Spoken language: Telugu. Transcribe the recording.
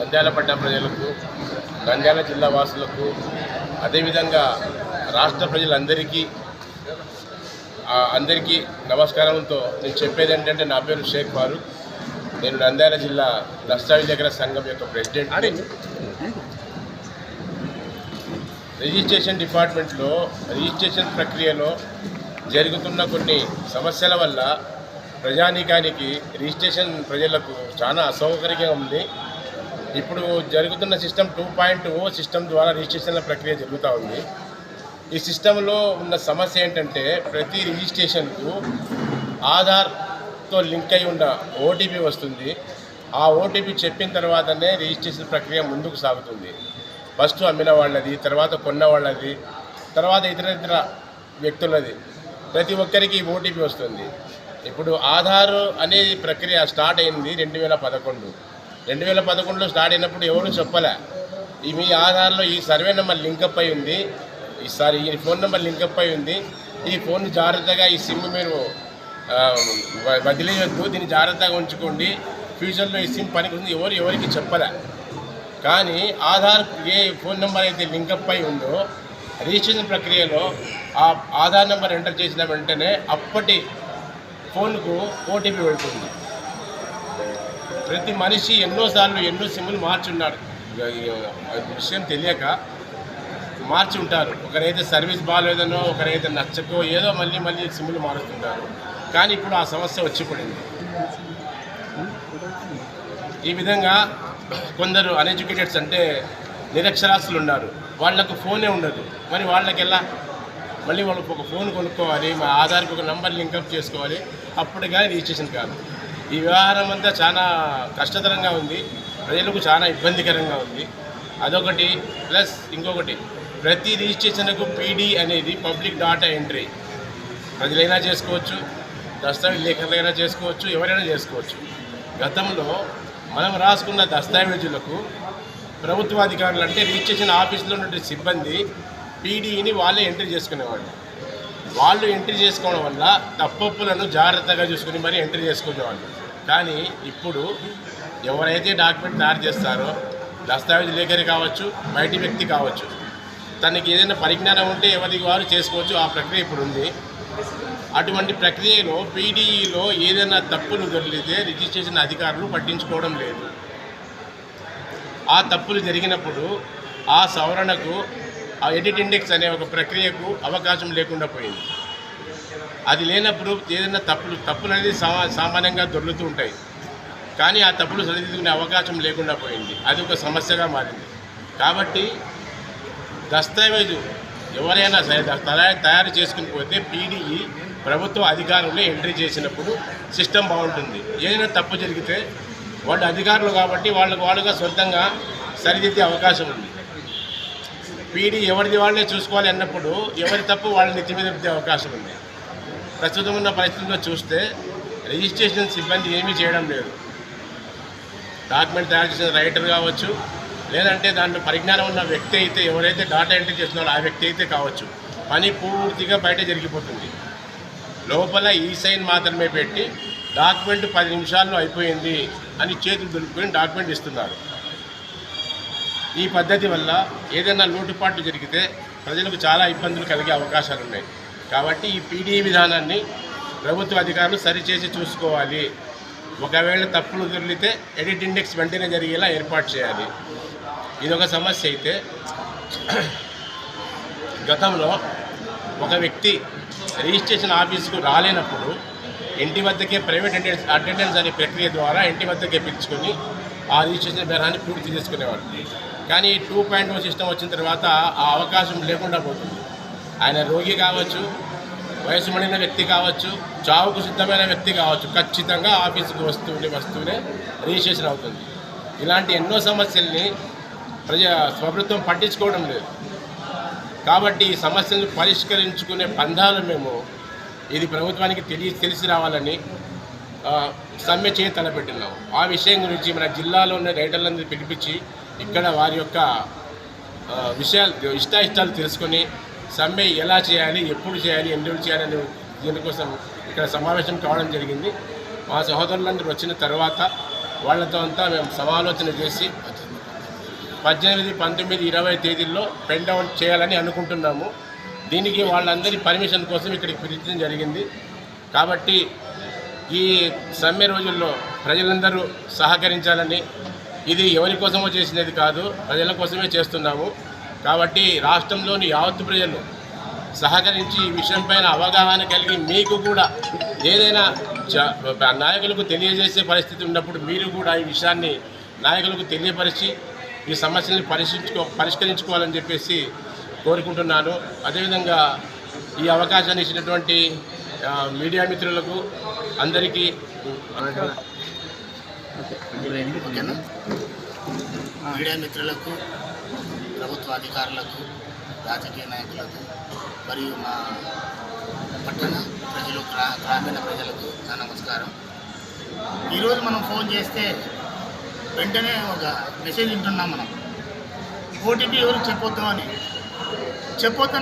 నంద్యాల పట్ట ప్రజలకు నంద్యాల జిల్లా వాసులకు అదేవిధంగా రాష్ట్ర ప్రజలందరికీ అందరికీ నమస్కారంతో నేను చెప్పేది ఏంటంటే నా పేరు షేక్ ఫారూక్. నేను నంద్యాల జిల్లా దస్తావేజీకర సంఘం యొక్క ప్రెసిడెంట్ రిజిస్ట్రేషన్ డిపార్ట్మెంట్లో రిజిస్ట్రేషన్ ప్రక్రియలో జరుగుతున్న కొన్ని సమస్యల వల్ల ప్రజానీకానికి రిజిస్ట్రేషన్ ప్రజలకు చాలా అసౌకర్యంగా ఉంది. ఇప్పుడు జరుగుతున్న system two point O system ద్వారా రిజిస్ట్రేషన్ల ప్రక్రియ జరుగుతూ ఉంది. ఈ సిస్టంలో ఉన్న సమస్య ఏంటంటే ప్రతి రిజిస్ట్రేషన్కు ఆధార్తో లింక్ అయి ఉన్న ఓటీపీ వస్తుంది. ఆ ఓటీపీ చెప్పిన తర్వాతనే రిజిస్ట్రేషన్ ప్రక్రియ ముందుకు సాగుతుంది. ఫస్ట్ అమ్మిన వాళ్ళది తర్వాత కొన్న వాళ్ళది తర్వాత ఇతర ఇతర వ్యక్తులది. ప్రతి ఒక్కరికి ఓటీపీ వస్తుంది. ఇప్పుడు ఆధార్ అనే ప్రక్రియ స్టార్ట్ అయింది రెండు వేల పదకొండు. రెండు వేల పదకొండులో స్టార్ట్ అయినప్పుడు ఎవరు చెప్పలే. ఈ మీ ఆధార్లో ఈ సర్వే నెంబర్ లింకప్ అయి ఉంది. ఈసారి ఈ ఫోన్ నెంబర్ లింకప్ అయి ఉంది. ఈ ఫోన్ జాగ్రత్తగా ఈ సిమ్ మీరు ఆ, వదిలేయొద్దు. దీన్ని జాగ్రత్తగా ఉంచుకోండి. ఫ్యూచర్లో ఈ సిమ్ పనికి ఉంది ఎవరు ఎవరికి చెప్పలే. కానీ ఆధార్ ఏ ఫోన్ నెంబర్ అయితే లింకప్ అయి ఉందో రిజిస్ట్రేషన్ ప్రక్రియలో ఆ ఆధార్ నెంబర్ ఎంటర్ చేసిన వెంటనే అప్పటి ఫోన్కు ఓటీపీ వెళ్తుంది. ప్రతి మనిషి ఎన్నోసార్లు ఎన్నో సిమ్లు మార్చున్నాడు. విషయం తెలియక మార్చి ఉంటారు ఒకరైతే సర్వీస్ బాగాలేదనో ఒకరైతే నచ్చకో ఏదో మళ్ళీ మళ్ళీ సిమ్లు మారుస్తుంటారు. కానీ ఇప్పుడు ఆ సమస్య వచ్చి పడింది ఈ విధంగా కొందరు అన్ఎడ్యుకేటెడ్స్ అంటే నిరక్షరాస్యులు ఉన్నారు. వాళ్ళకు ఫోనే ఉండదు. మరి వాళ్ళకి ఎలా? మళ్ళీ వాళ్ళకు ఒక ఫోన్ కొనుక్కోవాలి మా ఆధార్కి ఒక నంబర్ లింకప్ చేసుకోవాలి. అప్పుడు కానీ రిజిస్ట్రేషన్ కాదు. ఈ వ్యవహారం అంతా చాలా కష్టతరంగా ఉంది. ప్రజలకు చాలా ఇబ్బందికరంగా ఉంది. అదొకటి ప్లస్ ఇంకొకటి ప్రతి రిజిస్ట్రేషన్కు పీడీ అనేది పబ్లిక్ డాటా ఎంట్రీ. ప్రజలైనా చేసుకోవచ్చు దస్తావేజ్ లేఖలైనా చేసుకోవచ్చు ఎవరైనా చేసుకోవచ్చు. గతంలో మనం రాసుకున్న దస్తావేజులకు ప్రభుత్వ అధికారులు అంటే రిజిస్ట్రేషన్ ఆఫీసులో ఉన్న సిబ్బంది పీడీని వాళ్ళే ఎంట్రీ చేసుకునేవాళ్ళు. వాళ్ళు ఎంట్రీ చేసుకోవడం వల్ల తప్పప్పులను జాగ్రత్తగా చూసుకుని మరీ ఎంట్రీ చేసుకునేవాళ్ళు. కానీ ఇప్పుడు ఎవరైతే డాక్యుమెంట్ తయారు చేస్తారో దస్తావేజ్ లేఖరి కావచ్చు బయటి వ్యక్తి కావచ్చు తనకి ఏదైనా పరిజ్ఞానం ఉంటే ఎవరికి వారు చేసుకోవచ్చు ఆ ప్రక్రియ ఇప్పుడు ఉంది. అటువంటి ప్రక్రియలో పీడీఈలో ఏదైనా తప్పులు దొరికితే రిజిస్ట్రేషన్ అధికారులు పట్టించుకోవడం లేదు. ఆ తప్పులు జరిగినప్పుడు ఆ సవరణకు ఆ ఎడిట్ ఇండెక్స్ అనే ఒక ప్రక్రియకు అవకాశం లేకుండా పోయింది. అది లేనప్పుడు ఏదైనా తప్పులు తప్పులు అనేది సామాన్యంగా దొర్లుతూ ఉంటాయి. కానీ ఆ తప్పులు సరిదిద్దుకునే అవకాశం లేకుండా పోయింది. అది ఒక సమస్యగా మారింది. కాబట్టి దస్తావేజు ఎవరైనా సరే తయారు చేసుకుని పోతే పీడీఈ ప్రభుత్వ అధికారులు ఎంట్రీ చేసినప్పుడు సిస్టమ్ బాగుంటుంది. ఏదైనా తప్పు జరిగితే వాళ్ళు అధికారులు కాబట్టి వాళ్ళకు వాళ్ళుగా సొంతంగా సరిదిద్దే అవకాశం ఉంది. పీడీ ఎవరిది వాళ్ళే చూసుకోవాలి అన్నప్పుడు ఎవరి తప్పు వాళ్ళని నెత్తి మీద అవకాశం ఉంది. ప్రస్తుతం ఉన్న పరిస్థితుల్లో చూస్తే రిజిస్ట్రేషన్ సిబ్బంది ఏమీ చేయడం లేదు. డాక్యుమెంట్ తయారు చేసిన రైటర్ కావచ్చు లేదంటే దాంట్లో పరిజ్ఞానం ఉన్న వ్యక్తి అయితే ఎవరైతే డాటా ఎంట్రీ చేస్తున్నారో ఆ వ్యక్తి అయితే కావచ్చు. పని పూర్తిగా బయట జరిగిపోతుంది. లోపల ఈ సైన్ మాత్రమే పెట్టి డాక్యుమెంట్ పది నిమిషాల్లో అయిపోయింది అని చేతులు దులుపుకొని డాక్యుమెంట్ ఇస్తున్నారు. ఈ పద్ధతి వల్ల ఏదైనా లోటుపాట్లు జరిగితే ప్రజలకు చాలా ఇబ్బందులు కలిగే అవకాశాలు ఉన్నాయి కాబట్టి ఈ పీడీ విధానాన్ని ప్రభుత్వ అధికారులు సరిచేసి చూసుకోవాలి. ఒకవేళ తప్పులు దొరికితే ఎడిట్ ఇండెక్స్ వెంటనే జరిగేలా ఏర్పాటు చేయాలి. ఇది ఒక సమస్య అయితే గతంలో ఒక వ్యక్తి రిజిస్ట్రేషన్ ఆఫీస్కు రాలేనప్పుడు ఇంటి వద్దకే ప్రైవేట్ అటెండెన్స్ అటెండెన్స్ అనే ప్రక్రియ ద్వారా ఇంటి వద్దకే పిలుచుకొని ఆ రిజిస్ట్రేషన్ బేరాన్ని పూర్తి చేసుకునేవాడు. కానీ టూ పాయింట్ ఓ సిస్టమ్ వచ్చిన తర్వాత ఆ అవకాశం లేకుండా పోతుంది. ఆయన రోగి కావచ్చు వయసు పడిన వ్యక్తి కావచ్చు చావుకు సిద్ధమైన వ్యక్తి కావచ్చు ఖచ్చితంగా ఆఫీసుకు వస్తూనే వస్తూనే రిజిస్ట్రేషన్ అవుతుంది. ఇలాంటి ఎన్నో సమస్యల్ని ప్రజా ప్రభుత్వం పట్టించుకోవడం లేదు. కాబట్టి ఈ సమస్యలను పరిష్కరించుకునే పంధాలు మేము ఇది ప్రభుత్వానికి తెలియ తెలిసి రావాలని సమ్మె చేయి తలపెట్టినాము. ఆ విషయం గురించి మన జిల్లాలో ఉన్న రైటర్లందరూ పిలిపించి ఇక్కడ వారి యొక్క విషయాలు ఇష్టాయిష్టాలు తెలుసుకొని సమ్మె ఎలా చేయాలి ఎప్పుడు చేయాలి ఎందుకు చేయాలని దీనికోసం ఇక్కడ సమావేశం కావడం జరిగింది. మా సహోదరులందరూ వచ్చిన తర్వాత వాళ్ళతో అంతా మేము సమాలోచన చేసి పద్దెనిమిది పంతొమ్మిది ఇరవై తేదీల్లో పెండ్ అవుట్ చేయాలని అనుకుంటున్నాము. దీనికి వాళ్ళందరి పర్మిషన్ కోసం ఇక్కడికి పిలిచడం జరిగింది. కాబట్టి ఈ సమ్మె రోజుల్లో ప్రజలందరూ సహకరించాలని ఇది ఎవరి కోసమో చేసినది కాదు ప్రజల కోసమే చేస్తున్నాము. కాబట్టి రాష్ట్రంలోని యావత్తు ప్రజలు సహకరించి ఈ విషయంపైన అవగాహన కలిగి మీకు కూడా ఏదైనా నాయకులకు తెలియజేసే పరిస్థితి ఉన్నప్పుడు మీరు కూడా ఈ విషయాన్ని నాయకులకు తెలియపరిచి ఈ సమస్యల్ని పరిశీలించుకో పరిష్కరించుకోవాలని చెప్పేసి కోరుకుంటున్నాను. అదేవిధంగా ఈ అవకాశాన్ని ఇచ్చినటువంటి మీడియా మిత్రులకు అందరికీ మీడియా మిత్రులకు ప్రభుత్వ అధికారులకు రాజకీయ నాయకులకు మరియు మా పట్టణ ప్రజలు గ్రా గ్రామీణ ప్రజలకు నా నమస్కారం. ఈరోజు మనం ఫోన్ చేస్తే వెంటనే ఒక మెసేజ్ వింటున్నాం మనం. ఓటీపీ ఎవరు చెప్పొద్దు అని. చెప్పొద్దు